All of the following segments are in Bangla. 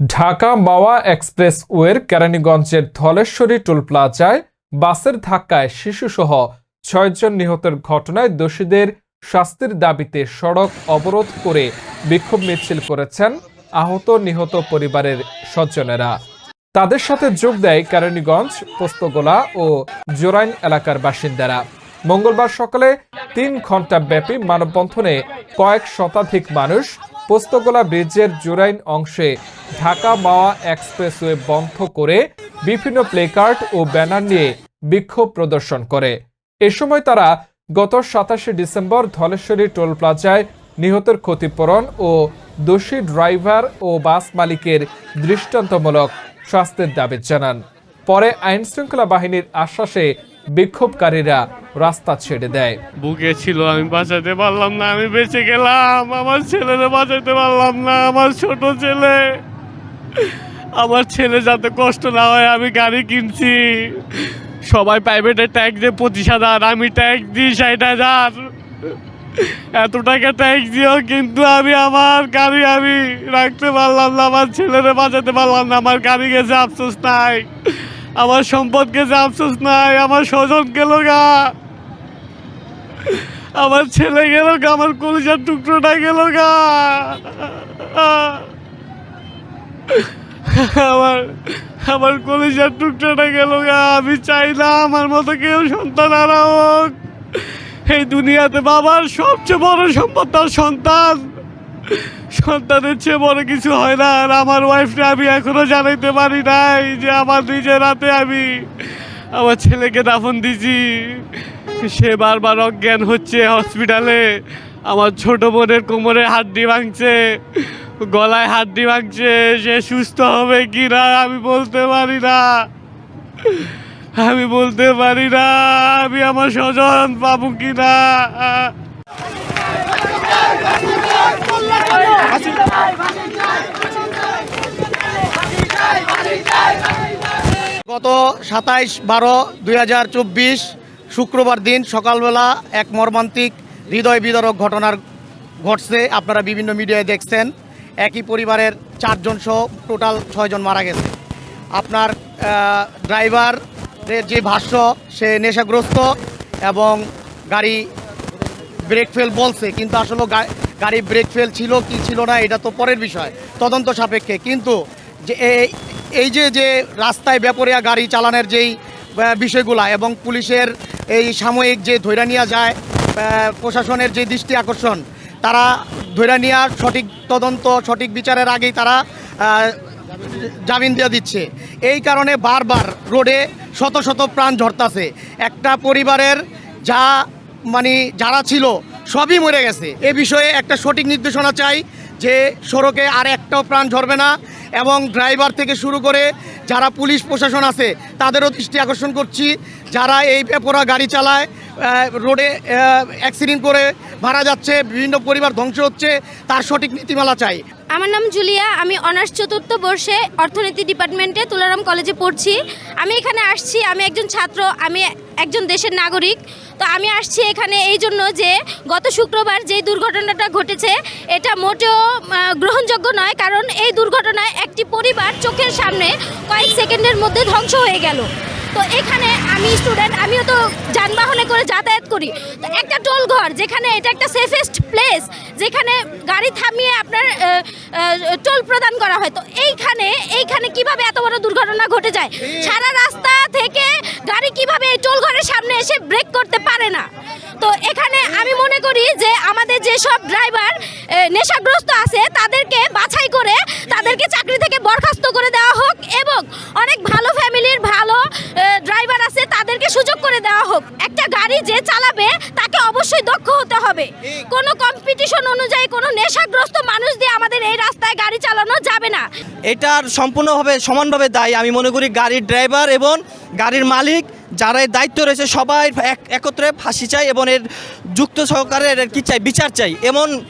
ঢাকা মাওয়া এক্সপ্রেসওয়ের কেরানীগঞ্জের ধলেশ্বরী টোল প্লাজায় বাসের ধাক্কায় শিশুসহ ছয়জন নিহতের ঘটনায় দোষীদের শাস্তির দাবিতে সড়ক অবরোধ করে বিক্ষোভ মিছিল করেছেন আহত নিহত পরিবারের স্বজনেরা। তাদের সাথে যোগ দেয় কেরানীগঞ্জ, পোস্তগোলা ও জোরাইন এলাকার বাসিন্দারা। মঙ্গলবার সকালে তিন ঘণ্টা ব্যাপী মানববন্ধনে কয়েক শতাধিক মানুষ পোস্তগোলা ব্রিজের জোরাইন অংশে ঢাকা মাওয়া এক্সপ্রেসওয়ে বন্ধ করে বিভিন্ন প্লেকার্ড ও ব্যানার নিয়ে বিক্ষোভ প্রদর্শন করে। এ সময় তারা গত সাতাশে ডিসেম্বর ধলেশ্বরী টোল প্লাজায় নিহতের ক্ষতিপূরণ ও দোষী ড্রাইভার ও বাস মালিকের দৃষ্টান্তমূলক শাস্তির দাবি জানান। পরে আইনশৃঙ্খলা বাহিনীর আশ্বাসে বিক্ষোভকারীরা রাস্তা ছেড়ে দেয়। বুকে ছিল, আমি বাঁচাতে পারলাম না, আমি বেঁচে গেলাম। আমার ছেলেরে বাঁচাতে পারলাম না, আমার ছোট ছেলে। আমার ছেলে যাতে কষ্ট না হয়, আমি গাড়ি কিনছি। সবাই প্রাইভেটে ট্যাক্স দিয়ে, পঁচিশ হাজার। আমি ট্যাক্স দিই, ষাট হাজার। এত টাকা ট্যাক্স দিও, কিন্তু আমি আমার গাড়ি আমি রাখতে পারলাম না, আমার ছেলেরে বাঁচাতে পারলাম না, আমার গাড়ি গেছে, আফসোস নাই। আমার সম্পদ গেছে আফসোস নাই, আমার স্বজন গেল গা। আমার ছেলে গেল গা, আমার কলিজার টুকরোটা গেল গা। আমার আমার কলিজার টুকরোটা গেল গা। আমি চাই না আমার মতো কেউ সন্তান আর হোক এই দুনিয়াতে বাবার সবচেয়ে বড় সম্পদ তার সন্তান। সন্তানের চেয়ে বড় কিছু হয় না, আর আমার ওয়াইফকে আমি এখনও জানাইতে পারি নাই যে আমার নিজের রাতে আমি আমার ছেলেকে দাফন দিছি। সে বারবার অজ্ঞান হচ্ছে হসপিটালে আমার ছোট বোনের কোমরে হাড্ডি ভাঙছে, গলায় হাড্ডি ভাঙছে, সে সুস্থ হবে কি না আমি বলতে পারি না। আমি বলতে পারি না, আমি আমার স্বজন পাবো কি না গত সাতাইশ বারো দুই শুক্রবার দিন সকালবেলা এক মর্মান্তিক হৃদয় বিদারক ঘটনার ঘটছে। আপনারা বিভিন্ন মিডিয়ায় দেখছেন। একই পরিবারের চারজন সহ টোটাল ছয়জন মারা গেছে। আপনার ড্রাইভারের যে ভাষ্য, সে নেশাগ্রস্ত এবং গাড়ি ব্রেক ফেল বলছে, কিন্তু আসলে গাড়ি ব্রেক ফেল ছিল কি ছিল না, এটা তো পরের বিষয়, তদন্ত সাপেক্ষে। কিন্তু যে এই- যে যে রাস্তায় ব্যাপরিয়া গাড়ি চালানোর যেই বিষয়গুলা এবং পুলিশের এই সাময়িক যে ধৈর্য নেওয়া যায় প্রশাসনের যে দৃষ্টি আকর্ষণ, তারা ধৈর্য নেওয়ার সঠিক তদন্ত, সঠিক বিচারের আগেই তারা জামিন দিয়ে দিচ্ছে। এই কারণে বারবার রোডে শত শত প্রাণ ঝরতাছে। একটা পরিবারের যা মানে যারা ছিল, সবই মরে গেছে। এ বিষয়ে একটা সঠিক নির্দেশনা চাই যে সড়কে আর একটাও প্রাণ ঝরবে না এবং ড্রাইভার থেকে শুরু করে যারা পুলিশ প্রশাসন আছে, তাদেরও দৃষ্টি আকর্ষণ করছি। যারা এই পেপরা গাড়ি চালায় রোডে অ্যাক্সিডেন্ট করে মারা যাচ্ছে, বিভিন্ন পরিবার ধ্বংস হচ্ছে, তার সঠিক নীতিমালা চাই। আমার নাম জুলিয়া, আমি অনার্স চতুর্থ বর্ষে অর্থনীতি ডিপার্টমেন্টে তুলারাম কলেজে পড়ছি। আমি এখানে আসছি, আমি একজন ছাত্র, আমি একজন দেশের নাগরিক। তো আমি আসছি এখানে এই জন্য যে গত শুক্রবার যেই দুর্ঘটনাটা ঘটেছে, এটা মোটেও গ্রহণযোগ্য নয়, কারণ এই দুর্ঘটনায় একটি পরিবার চোখের সামনে কয়েক সেকেন্ডের মধ্যে ধ্বংস হয়ে গেল। তো এখানে আমি স্টুডেন্ট আমিও তো যানবাহনে করে যাতায়াত করি। তো একটা টোল ঘর, যেখানে এটা একটা সেফেস্ট প্লেস যেখানে গাড়ি থামিয়ে আপনার টোল প্রদান করা হয়। তো এইখানে এইখানে কীভাবে এত বড় দুর্ঘটনা ঘটে যায়? সারা রাস্তা থেকে গাড়ি কীভাবে এই টোল ঘরের সামনে এসে ব্রেক করতে পারে না? তো এখানে আমি মনে করি যে আমাদের যেসব ড্রাইভার নেশাগ্রস্ত আছে, তাদেরকে বাছাই করে তাদেরকে চাকরি থেকে বরখাস্ত করে দেওয়া হোক এবং অনেক ভালো ফ্যামিলির ভালো ড্রাইভার আছে তাদেরকে সুযোগ করে দেওয়া হোক। একটা গাড়ি যে চালাবে তাকে অবশ্যই দক্ষ হতে হবে। কোনো কম্পিটিশন অনুযায়ী কোনো নেশাগ্রস্ত মানুষ দিয়ে আমাদের এই রাস্তায় গাড়ি চালানো যাবে না। এটার সম্পূর্ণভাবে সমানভাবে দায়ী। আমি মনে করি গাড়ির ড্রাইভার এবং গাড়ির মালিক যারা এর দায়িত্ব রয়েছে সবাই এক- একত্রে ফাঁসি চাই এবং এর যুক্ত সহকারে কি চাই? বিচার চাই। এমন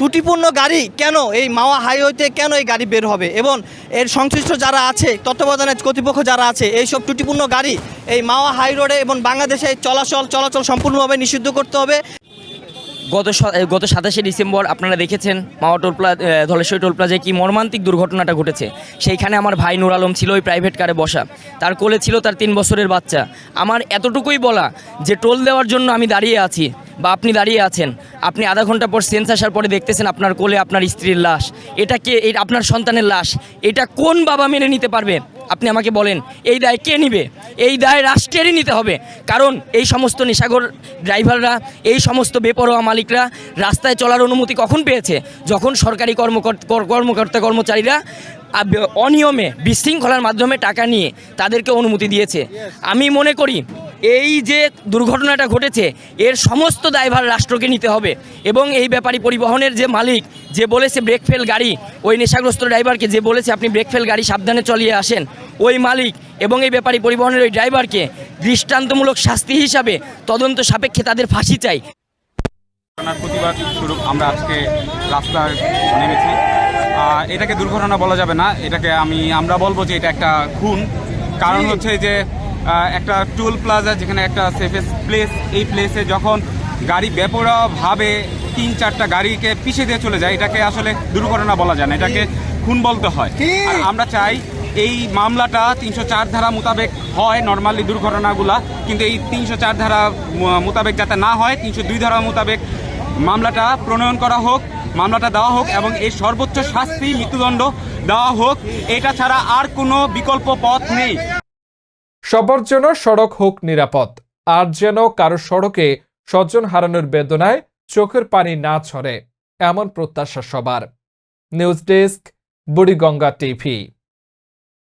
ত্রুটিপূর্ণ গাড়ি কেন? এই মাওয়া হাইওয়েতে কেন এই গাড়ি বের হবে? এবং এর সংশ্লিষ্ট যারা আছে তত্ত্বাবধানের কর্তৃপক্ষ যারা আছে, এইসব ত্রুটিপূর্ণ গাড়ি এই মাওয়া হাই রোডে এবং বাংলাদেশে চলাচল চলাচল সম্পূর্ণভাবে নিষিদ্ধ করতে হবে। গত গত সাতাশে ডিসেম্বর আপনারা দেখেছেন মাওয়া টোল প্লা ধলেশ্বরী টোল কি মর্মান্তিক দুর্ঘটনাটা ঘটেছে। সেইখানে আমার ভাই নুর আলম ছিল ওই প্রাইভেট কারে বসা। তার কোলে ছিল তার তিন বছরের বাচ্চা। আমার এতটুকুই বলা যে টোল দেওয়ার জন্য আমি দাঁড়িয়ে আছি। বা আপনি দাঁড়িয়ে আছেন, আপনি আধা ঘণ্টা পর সেন্স আসার পরে দেখতেছেন আপনার কোলে আপনার স্ত্রীর লাশ। এটা কে আপনার সন্তানের লাশ, এটা কোন বাবা মেনে নিতে পারবে? আপনি আমাকে বলেন, এই দায় কে নিবে? এই দায় রাষ্ট্রেরই নিতে হবে। কারণ এই সমস্ত নিশাগর ড্রাইভাররা, এই সমস্ত বেপরোয়া মালিকরা রাস্তায় চলার অনুমতি কখন পেয়েছে? যখন সরকারি কর্মকর্তা কর্মকর্তা কর্মচারীরা অনিয়মে বিশৃঙ্খলার মাধ্যমে টাকা নিয়ে তাদেরকে অনুমতি দিয়েছে। আমি মনে করি এই যে দুর্ঘটনাটা ঘটেছে এর সমস্ত দায়ভার রাষ্ট্রকে নিতে হবে এবং এই ব্যাপারী পরিবহনের যে মালিক যে বলেছে ব্রেক ফেল গাড়ি ওই নেশাগ্রস্ত ড্রাইভারকে যে বলেছে আপনি ব্রেক ফেল গাড়ি সাবধানে চলিয়ে আসেন ওই মালিক এবং এই ব্যাপারী পরিবহনের ওই ড্রাইভারকে দৃষ্টান্তমূলক শাস্তি হিসাবে তদন্ত সাপেক্ষে তাদের ফাঁসি চাই। ঘটনার প্রতিবাদ স্বরূপ আমরা আজকে রাস্তায় নেমেছি। এটাকে দুর্ঘটনা বলা যাবে না এটাকে আমি আমরা বলব যে এটা একটা খুন। কারণ হচ্ছে যে একটা টুল প্লাজা যেখানে একটা সেফেস্ট প্লেস এই প্লেসে যখন গাড়ি বেপরোয়াভাবে তিন চারটা গাড়িকে পিছিয়ে দিয়ে চলে যায় এটাকে আসলে দুর্ঘটনা বলা যায় না এটাকে খুন বলতে হয়। আর আমরা চাই এই মামলাটা তিনশো চার ধারা মোতাবেক হয় নর্মালি দুর্ঘটনাগুলা কিন্তু এই তিনশো চার ধারা মোতাবেক যাতে না হয় তিনশো দুই ধারা মোতাবেক মামলাটা প্রণয়ন করা হোক মামলাটা দেওয়া হোক এবং এই সর্বোচ্চ শাস্তি মৃত্যুদণ্ড দেওয়া হোক এটা ছাড়া আর কোনো বিকল্প পথ নেই। সবার জন্য সড়ক হোক নিরাপদ, আর যেন কারও সড়কে স্বজন হারানোর বেদনায় চোখের পানি না ছড়ে, এমন প্রত্যাশা সবার। News desk, Buriganga TV.